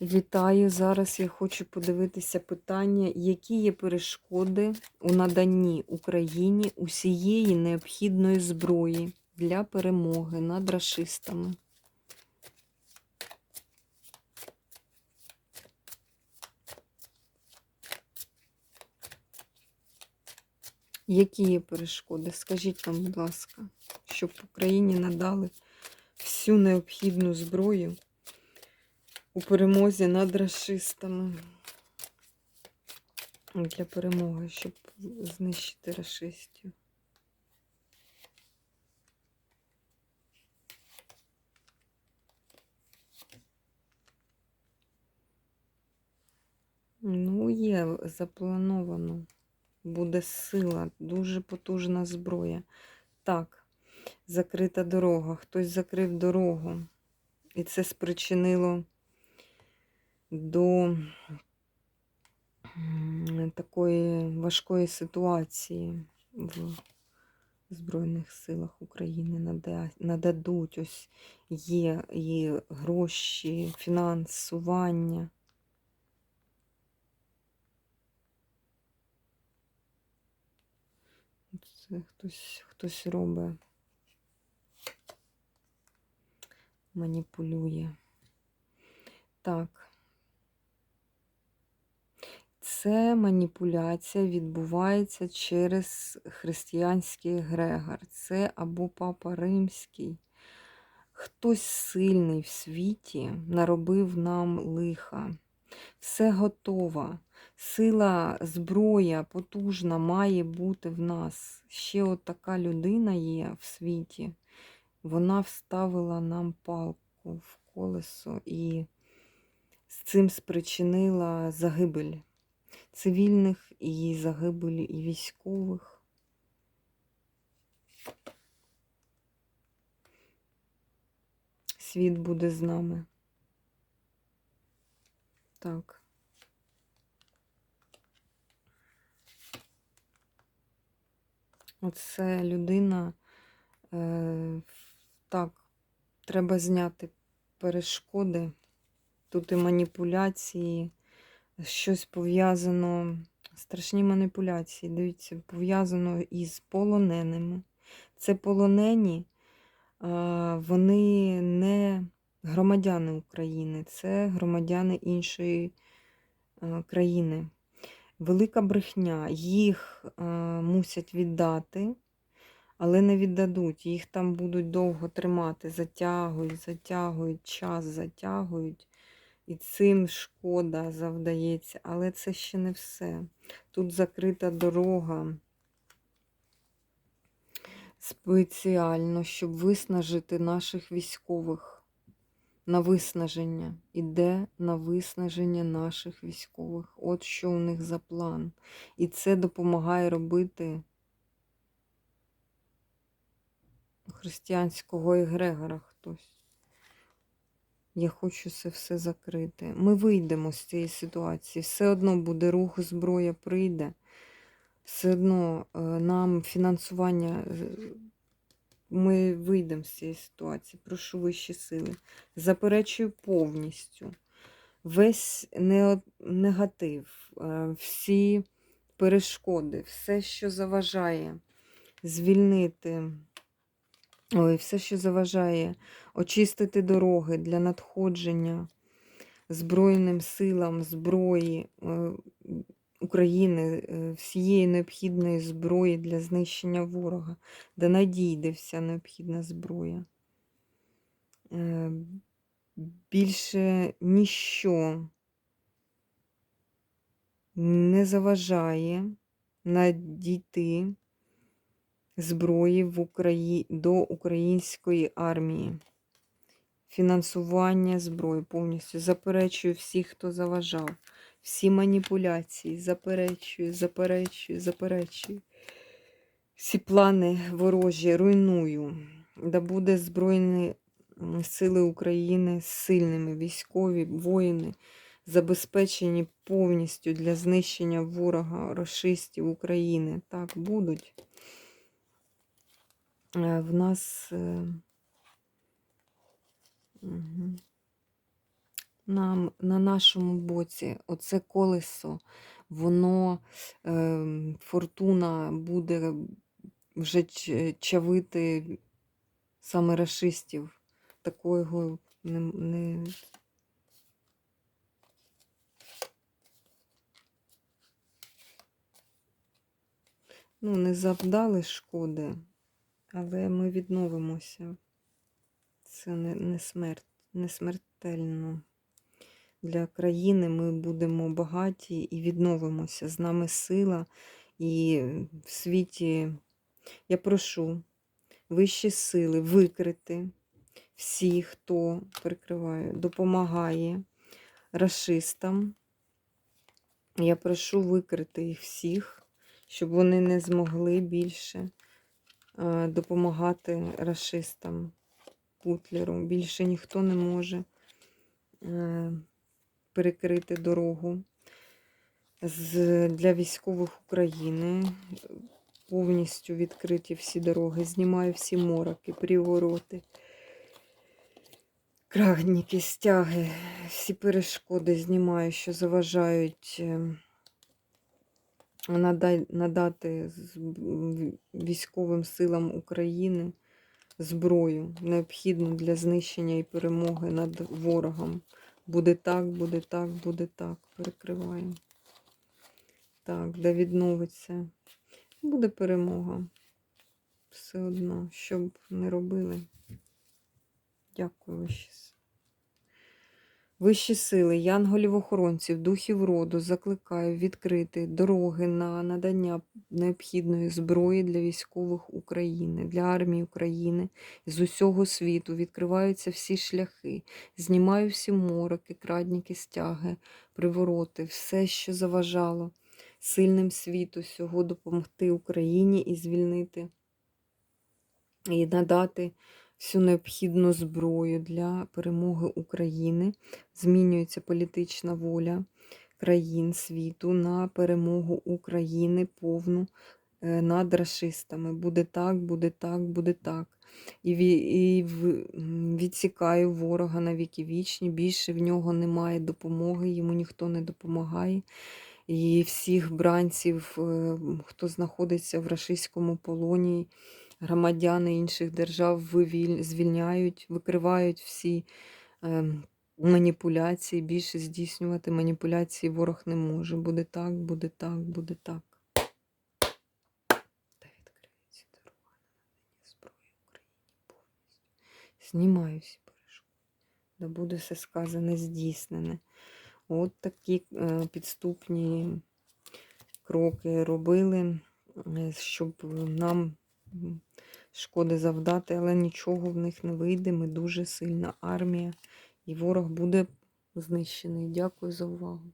Вітаю! Зараз я хочу подивитися питання, які є перешкоди у наданні Україні усієї необхідної зброї для перемоги над рашистами. Які є перешкоди? Скажіть нам, будь ласка, щоб Україні надали всю необхідну зброю у перемозі над расистами. Для перемоги, щоб знищити расистів. Ну, є заплановано. Буде сила, дуже потужна зброя. Так, закрита дорога. Хтось закрив дорогу. І це спричинило до такої важкої ситуації в Збройних силах України нададуть. Ось є і гроші, фінансування. Це хтось, хтось робить, маніпулює. Так. Це маніпуляція відбувається через християнський егрегор. Це або Папа Римський. Хтось сильний в світі наробив нам лиха. Все готово. Сила, зброя потужна має бути в нас. Ще от така людина є в світі. Вона вставила нам палку в колесо і з цим спричинила загибель цивільних і загибель і військових. Світ буде з нами. Так. Оце людина. Е, так, треба зняти перешкоди. Тут і маніпуляції, щось пов'язано, страшні маніпуляції, дивіться, пов'язано із полоненими. Це полонені, вони не громадяни України, це громадяни іншої країни. Велика брехня. Їх мусять віддати, але не віддадуть. Їх там будуть довго тримати, затягують, затягують, час затягують. І цим шкода завдається, але це ще не все. Тут закрита дорога спеціально, щоб виснажити наших військових. На виснаження. Іде на виснаження наших військових. От що у них за план. І це допомагає робити християнського егрегора хтось. Я хочу це все закрити. Ми вийдемо з цієї ситуації. Все одно буде рух, зброя прийде. Все одно е, нам фінансування. е, Ми вийдемо з цієї ситуації. Прошу вищі сили. Заперечую повністю. Весь негатив, е, всі перешкоди, все, що заважає звільнити. Ой, все, що заважає очистити дороги для надходження Збройним силам зброї е, України, е, всієї необхідної зброї для знищення ворога, де надійде вся необхідна зброя. Е, Більше ніщо не заважає надійти зброї в Украї... до української армії. Фінансування зброї повністю заперечую всіх, хто заважав. Всі маніпуляції заперечую, заперечую, заперечую. Всі плани ворожі руйную. Да буде Збройні сили України сильними, військові, воїни, забезпечені повністю для знищення ворога, расистів України. Так, будуть. Е, В нас. е, нам на нашому боці. Оце колесо, воно е, фортуна буде вже чавити саме рашистів. Такого не, не... Ну, не завдали шкоди, але ми відновимося. Це не, не смерть, не смертельно. Для країни ми будемо багаті і відновимося. З нами сила і в світі я прошу вищі сили викрити всіх, хто прикриває, допомагає расистам. Я прошу викрити їх всіх, щоб вони не змогли більше допомагати расистам, Путлеру. Більше ніхто не може е, перекрити дорогу для військових України. Повністю відкриті всі дороги, знімаю всі мороки, привороти, крагніки, стяги, всі перешкоди знімаю, що заважають е, надати військовим силам України зброю, необхідну для знищення і перемоги над ворогом. Буде так, буде так, буде так. Перекриваємо. Так, де відновиться. Буде перемога. Все одно, що б не робили. Дякую, сили. Вищі сили, янголів-охоронців, духів роду закликаю відкрити дороги на надання необхідної зброї для військових України, для армії України з усього світу. Відкриваються всі шляхи. Знімаю всі мороки, крадніки, стяги, привороти, все, що заважало сильним світу сього допомогти Україні і звільнити і надати всю необхідну зброю для перемоги України. Змінюється політична воля країн світу на перемогу України повну е, над расистами. Буде так, буде так, буде так. І, і відсікаю ворога на віки вічні. Більше в нього немає допомоги, йому ніхто не допомагає. І всіх бранців, е, хто знаходиться в рашистському полоні, громадяни інших держав вивіль- звільняють, викривають всі ем, маніпуляції. Більше здійснювати маніпуляції ворог не може. Буде так, буде так, буде так. Та відкриється дорога на зброї Україні повністю. Знімаю перешкоди. Да буде все сказане, здійснене. От такі е, підступні кроки робили, е, щоб нам шкоди завдати, але нічого в них не вийде. Ми дуже сильна армія, і ворог буде знищений. Дякую за увагу.